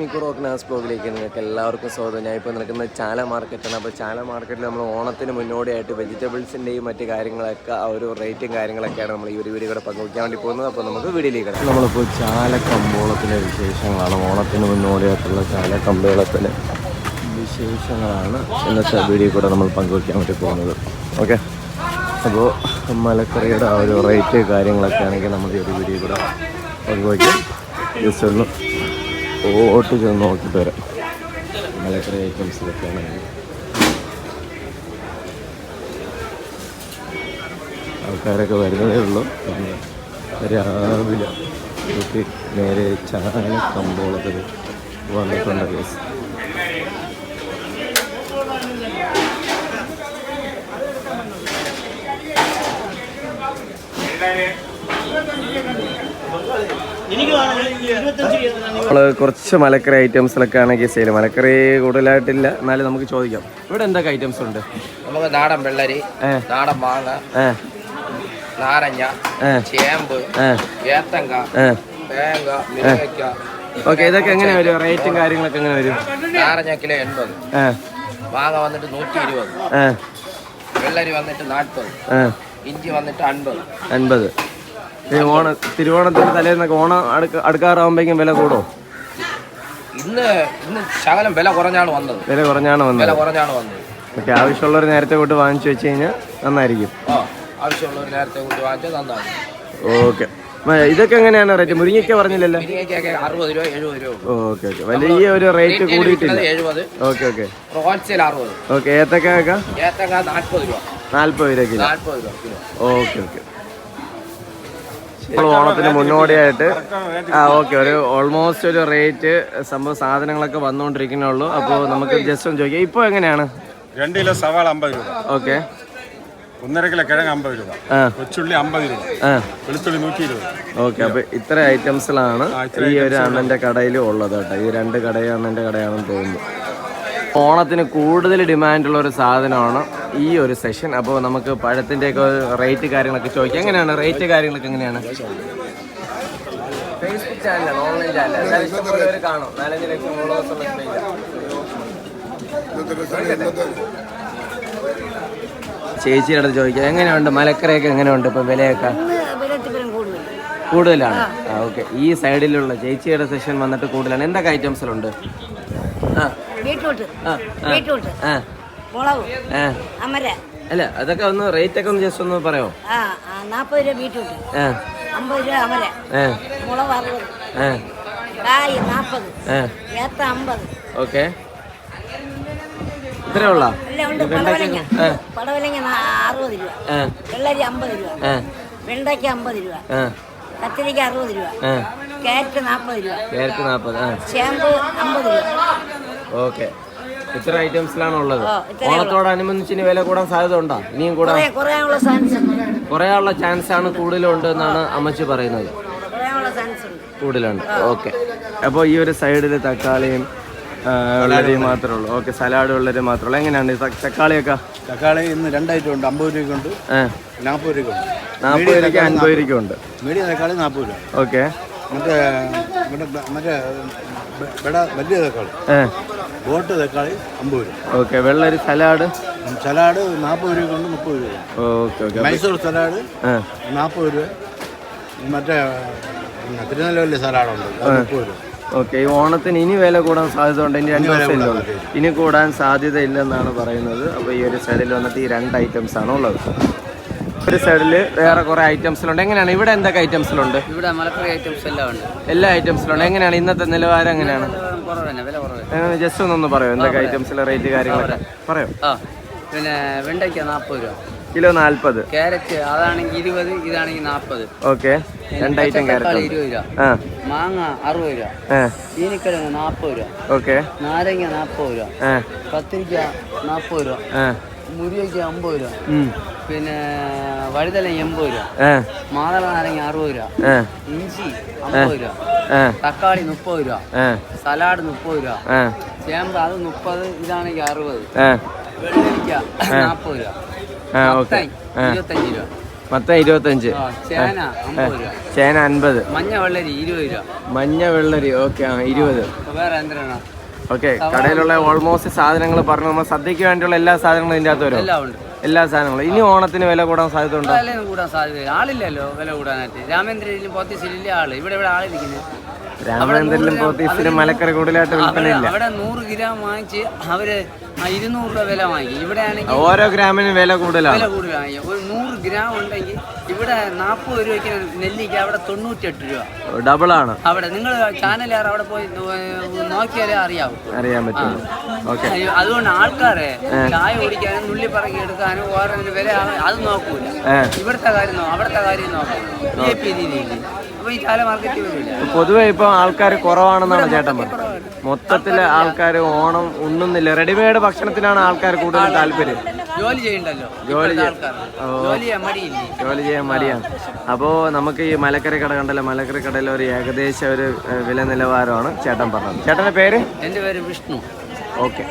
മിക്കുറോക്നാസ് ബ്ലോഗിലേക്ക് നിങ്ങൾക്ക് എല്ലാവർക്കും സ്വാഗതം. ഞാൻ ഇപ്പോൾ നിൽക്കുന്നത് ചാല മാർക്കറ്റാണ്. അപ്പോൾ ചാല മാർക്കറ്റിൽ നമ്മൾ ഓണത്തിന് മുന്നോടിയായിട്ട് വെജിറ്റബിൾസിന്റെയും മറ്റ് കാര്യങ്ങളൊക്കെ ആ ഒരു റേറ്റും കാര്യങ്ങളൊക്കെയാണ് നമ്മൾ ഈ ഒരു വീഡിയോ കൂടെ പങ്കുവയ്ക്കാൻ വേണ്ടി പോകുന്നത്. അപ്പോൾ നമുക്ക് വീഡിയോയിലേക്ക് നമ്മളിപ്പോൾ ചാല കമ്പോളത്തിലെ വിശേഷങ്ങളാണ്. ഓണത്തിന് മുന്നോടിയായിട്ടുള്ള ചാല കമ്പോളത്തിലെ വിശേഷങ്ങളാണ്. ഇന്നത്തെ വീഡിയോ കൂടെ നമ്മൾ പങ്കുവയ്ക്കാൻ വേണ്ടി പോകുന്നത്. ഓക്കെ? അപ്പോൾ മലക്കറിയുടെ ആ ഒരു റേറ്റ് കാര്യങ്ങളൊക്കെ ആണെങ്കിൽ നമ്മൾ ഈ ഒരു വീഡിയോ കൂടെ പങ്കുവയ്ക്കും ജസ്റ്റ് ഒന്ന് ഓട്ട് ചെന്ന് നോക്കിയിട്ട് വരാം മലക്കറി ഐറ്റംസ് ആണെങ്കിൽ ആൾക്കാരൊക്കെ വരുന്നതേ ഉള്ളൂ. രാവിലെ കുട്ടി നേരെ ചായ കമ്പോളത്തിൽ വന്നിട്ടുണ്ട് കേസ് നമ്മൾ കുറച്ച് മലക്കറി ഐറ്റംസിലൊക്കെ ആണെങ്കിൽ സെയിൽ മലക്കറി കൂടുതലായിട്ടില്ല. എന്നാലും നമുക്ക് ചോദിക്കാം. ഇവിടെ എന്തൊക്കെ ഐറ്റംസ് ഉണ്ട്? നമുക്ക് നാടൻ വെള്ളരി. നാടൻ മാങ്ങ നാരങ്ങ ചേമ്പ് ഏത്തങ്ക തേങ്ങ ഓക്കെ ഇതൊക്കെ എങ്ങനെ വരും? റേറ്റും കാര്യങ്ങളൊക്കെ എങ്ങനെ വരും? നാരങ്ങ കിലോ എൺപത്. മാങ്ങ വന്നിട്ട് നൂറ്റി ഇരുപത് വെള്ളരി വന്നിട്ട് നാൽപ്പത്. ഇഞ്ചി വന്നിട്ട് അൻപത്. അൻപത്. ഓണ തിരുവോണത്തിന് തലേന്നൊക്കെ ഓണം അടുക്ക അടുക്കാറാകുമ്പോഴേക്കും വില കൂടോ ഇന്ന് ഇന്ന് ശകലം വില കുറഞ്ഞാണ് വന്നത്. വില കുറഞ്ഞാണ് വന്നത്. വില കുറഞ്ഞാണ് വന്നത്. ഓക്കെ ആവശ്യമുള്ളവർ നേരത്തെ കൊണ്ട് വാങ്ങിച്ചു വെച്ച് കഴിഞ്ഞാൽ നന്നായിരിക്കും. ആ ആവശ്യമുള്ളവർ നേരത്തെ കൂട്ടി വാങ്ങിച്ചാൽ നന്നായിരിക്കും. ഓക്കെ. ഇതൊക്കെ എങ്ങനെയാണ് റേറ്റ്? മുരിങ്ങയ്ക്ക പറഞ്ഞില്ലല്ലോ? അറുപത് രൂപ എഴുപത് രൂപ ഓക്കെ ഓക്കെ. വലിയ ഒരു റേറ്റ് കൂടിയിട്ടില്ല. എഴുപത്. Okay okay. ഹോൾസെയിൽ അറുപത്. ഓക്കെ ഏത്തക്ക നാൽപ്പത് രൂപ. നാൽപ്പത് രൂപ കിലോ. നാൽപ്പത് രൂപ കിലോ. Okay okay. നമ്മൾ ഓണത്തിന് മുന്നോടിയായിട്ട് ആ ഓക്കെ ഒരു ഓൾമോസ്റ്റ് ഒരു റേറ്റ് സംഭവം സാധനങ്ങളൊക്കെ വന്നുകൊണ്ടിരിക്കുന്നുള്ളൂ അപ്പോൾ നമുക്ക് ജസ്റ്റ് ഒന്ന് ചോദിക്കാം. ഇപ്പോൾ എങ്ങനെയാണ്? രണ്ട് കിലോ സവാള അമ്പത് രൂപ. ഓക്കെ. ഒന്നര കിലോ കിഴങ്ങ് അമ്പത് രൂപ. കൊച്ചുള്ളി അമ്പത് രൂപ. വെളുത്തുള്ളി നൂറ്റി ഇരുപത് ഓക്കെ അപ്പൊ ഇത്ര ഐറ്റംസിലാണ് ഈ ഒരു അണ്ണന്റെ കടയിലും ഉള്ളത് കേട്ടോ. ഈ രണ്ട് കടയും അണ്ണന്റെ കടയാണെന്ന് തോന്നുന്നു. ഓണത്തിന് കൂടുതൽ ഡിമാൻഡുള്ള ഒരു സാധനമാണ് ഈ ഒരു സെഷൻ. അപ്പോൾ നമുക്ക് പഴത്തിന്റെയൊക്കെ റേറ്റ് കാര്യങ്ങളൊക്കെ ചോദിക്കാം. എങ്ങനെയാണ്? റേറ്റ് കാര്യങ്ങളൊക്കെ എങ്ങനെയാണ്? ഫേസ്ബുക്ക് ഓൺലൈൻ കാണും. നാലഞ്ച് ചേച്ചിയുടെ ചോദിക്കാം. എങ്ങനെയുണ്ട്? മലക്കരയൊക്കെ എങ്ങനെയുണ്ട്? ഇപ്പം വിലയൊക്കെ? കൂടുതലാണ്. ഓക്കെ ഈ സൈഡിലുള്ള ചേച്ചിയുടെ സെഷൻ വന്നിട്ട് കൂടുതലാണ്. എന്തൊക്കെ ഐറ്റംസിലുണ്ട് ആ. ബീട്രൂട്ട്. ബീട്രൂട്ട്. മുളക്. അമര. അല്ല അതൊക്കെ ഒന്ന് റേറ്റ് ഒക്കെ ഒന്ന് ജസ്റ്റ് ഒന്ന് പറയോ? ആ നാൽപ്പത് രൂപ ബീട്രൂട്ട്. അമ്പത് രൂപ അമര. മുളക് അറുപത്. കായ് നാപ്പത്. ഏത്ത അമ്പത്. ഓക്കെ. ഇത്രേ ഉള്ള? പടവലങ്ങ. പടവലങ്ങ അറുപത് രൂപ. വെള്ളരി അമ്പത് രൂപ. വെണ്ടയ്ക്ക് അമ്പത് രൂപ. കത്തിരിക്ക അറുപത് രൂപ. കാരറ്റ് ക്യാരറ്റ് നാൽപ്പത് രൂപ. ക്യാരറ്റ് നാപ്പത് ചേമ്പ് അമ്പത് രൂപ. ഓക്കെ. ഇത്ര ഐറ്റംസിലാണ് ഉള്ളത്. ഓണത്തോടനുബന്ധിച്ച് ഇനി വില കൂടാൻ സാധ്യത ഉണ്ടോ ഇനിയും കൂടാൻ? കുറയാനുള്ള ചാൻസ് ഉണ്ട്. കുറയാനുള്ള ചാൻസ് ആണ് കൂടുതലുണ്ട് എന്നാണ് അമ്മച്ചി പറയുന്നത്. കുറയാനുള്ള ചാൻസ് ഉണ്ട്. കൂടുതലുണ്ട്. ഓക്കെ. അപ്പോൾ ഈ ഒരു സൈഡിൽ തക്കാളിയും ആ, വെള്ളരിയും മാത്രമേ ഉള്ളൂ ഓക്കെ സലാഡ് വെള്ളരി മാത്രമേ ഉള്ളൂ എങ്ങനെയാണ് തക്കാളിയൊക്കെ? തക്കാളി ഇന്ന് രണ്ടായിട്ടും ഉണ്ട് അമ്പത് രൂപയ്ക്കുണ്ട്. നാൽപ്പത് രൂപയ്ക്കുണ്ട്. നാൽപ്പത് രൂപയ്ക്ക് അൻപത് രൂപയ്ക്കുണ്ട്. മീഡിയം തക്കാളി നാൽപ്പത് രൂപ. ഓക്കെ. മറ്റേ വലിയ തക്കാളി. ബോട്ട് തക്കാളി അമ്പത് രൂപ. ഓക്കെ വെള്ളരി സലാഡ്? സലാഡ് നാൽപ്പത് കൊണ്ട് മുപ്പത് രൂപ. ഓക്കെ ഓക്കെ മൈസൂർ സലാഡ് നാൽപ്പത് രൂപ. മറ്റേ തിരുനെല്ലി സലാഡുണ്ട് മുപ്പത് രൂപ. ഓക്കെ ഈ ഓണത്തിന് ഇനി വില കൂടാൻ സാധ്യത ഉണ്ട് ഇനി രണ്ട് ദിവസം ഇല്ല ഇനി കൂടാൻ സാധ്യത ഇല്ലെന്നാണ് പറയുന്നത്. അപ്പോൾ ഈ ഒരു സൈഡിൽ വന്നിട്ട് ഈ രണ്ട് ഐറ്റംസ് ആണ് ഉള്ളത്. ഒരു സൈഡിൽ വേറെ കുറേ ഐറ്റംസിലുണ്ട് എങ്ങനെയാണ്? ഇവിടെ എന്തൊക്കെ ഐറ്റംസിലുണ്ട് ഇവിടെ മലക്കറി ഐറ്റംസ് എല്ലാം ഉണ്ട്. എല്ലാ ഐറ്റംസിലുണ്ട് എങ്ങനെയാണ്? ഇന്നത്തെ നിലവാരം എങ്ങനെയാണ്? ജസ്റ്റ് ഒന്നൊന്ന് പറയോ. എന്തൊക്കെ ഐറ്റംസിലെ റേറ്റ് കാര്യങ്ങളൊക്കെ? പറയോ. പിന്നെ വെണ്ടയ്ക്ക നാൽപ്പത് രൂപ. കിലോ നാൽപ്പത് ക്യാരറ്റ് അതാണെങ്കിൽ ഇരുപത് ഇതാണെങ്കിൽ നാൽപ്പത് ഓക്കെ. രണ്ട് ഐറ്റം ക്യാരറ്റ് ഇരുപത് രൂപ. മാങ്ങ അറുപത് രൂപ. ചീനിക്കിഴങ്ങ് നാൽപ്പത് രൂപ. ഓക്കെ. നാരങ്ങ നാൽപ്പത് രൂപ. കത്തിരിക്ക നാൽപ്പത് രൂപ. മുരിക്ക അമ്പത് രൂപ. പിന്നെ വഴുതല എൺപത് രൂപ. മാതള നാരങ്ങ അറുപത് രൂപ. ഇഞ്ചി അമ്പത് രൂപ. തക്കാളി മുപ്പത് രൂപ. സലാഡ് മുപ്പത് രൂപ. ചേമ്പ് അത് മുപ്പത് ഇതാണെങ്കിൽ അറുപത്. വെള്ളരിക്ക നാൽപ്പത് രൂപ. ഇരുപത്തഞ്ച് രൂപ. മൊത്തം ഇരുപത്തഞ്ച്. ചേന അൻപത്. മഞ്ഞ വെള്ളരി ഇരുപത് രൂപ. മഞ്ഞ വെള്ളരി ഓക്കെ ആ ഇരുപത്. വേറെ എന്തിനാണ്? ഓക്കെ കടയിലുള്ള ഓൾമോസ്റ്റ് സാധനങ്ങൾ പറഞ്ഞു നമ്മൾ സദ്യക്ക് വേണ്ടിയുള്ള എല്ലാ സാധനങ്ങളും ഇതിന്റെ അകത്ത് വരും. എല്ലാം ഉണ്ട്. എല്ലാ സാധനങ്ങളും. ഇനി ഓണത്തിന് വില കൂടാൻ സാധ്യത ഉണ്ടോ വില കൂടാൻ സാധ്യത ആളില്ലല്ലോ വില കൂടാനായിട്ട്. രാമേന്ദ്രയിലും പോത്തീശ്ശേരിയിലും ആൾ. ഇവിടെ ഇവിടെ ആളിരിക്കുന്നത് രാമേന്ദ്രനിലും പോത്തീസിലും മലക്കറി കൂടുതലായിട്ട് വിൽപ്പന വിൽപ്പനയില്ല അവിടെ നൂറ് ഗ്രാം വാങ്ങിച്ച് അവർ ഇരുന്നൂറ് രൂപ വില വാങ്ങി ഇവിടെ ആണെങ്കിൽ ഓരോ ഗ്രാമിനും വില കൂടുതലാണ് വില കൂടുതൽ വാങ്ങി ഒരു നൂറ് ഗ്രാം ഉണ്ടെങ്കിൽ ഇവിടെ നാൽപ്പത് രൂപയ്ക്ക് നെല്ലിക്ക അവിടെ തൊണ്ണൂറ്റെട്ട് രൂപ. ഡബിൾ ആണ് അവിടെ നിങ്ങൾ ചാനലുകാർ അവിടെ പോയി നോക്കിയാലേ അറിയാവും. അറിയാൻ പറ്റും. ഓക്കെ. അതുകൊണ്ട് ആൾക്കാരെ ചായ കുടിക്കാനും നുള്ളി പറക്കി എടുക്കാനും ഓരോ വില അത് നോക്കൂല. ഇവിടുത്തെ കാര്യം അവിടുത്തെ കാര്യം നോക്കാം. രീതിയിൽ. അപ്പൊ ഈ ചാല മാർക്കറ്റ് വരില്ല. പൊതുവെ ഇപ്പൊ ആൾക്കാർ കുറവാണെന്നാണ് ചേട്ടൻ പറഞ്ഞത്. മൊത്തത്തിൽ ആൾക്കാർ ഓണം ഉണ്ണുന്നില്ല. റെഡിമെയ്ഡ് ഭക്ഷണത്തിനാണ് ആൾക്കാർ കൂടുതൽ താല്പര്യം. ജോലി ചെയ്യണ്ടല്ലോ. ജോലി ജോലി ചെയ്യാൻ മടിയാണ്. അപ്പോൾ നമുക്ക് ഈ മലക്കറി കട കണ്ടല്ലോ. മലക്കറി കടയിൽ ഒരു ഏകദേശം ഒരു വില നിലവാരമാണ് ചേട്ടൻ പറഞ്ഞത്. ചേട്ടന്റെ പേര്? എന്റെ പേര് വിഷ്ണു. ഓക്കെ.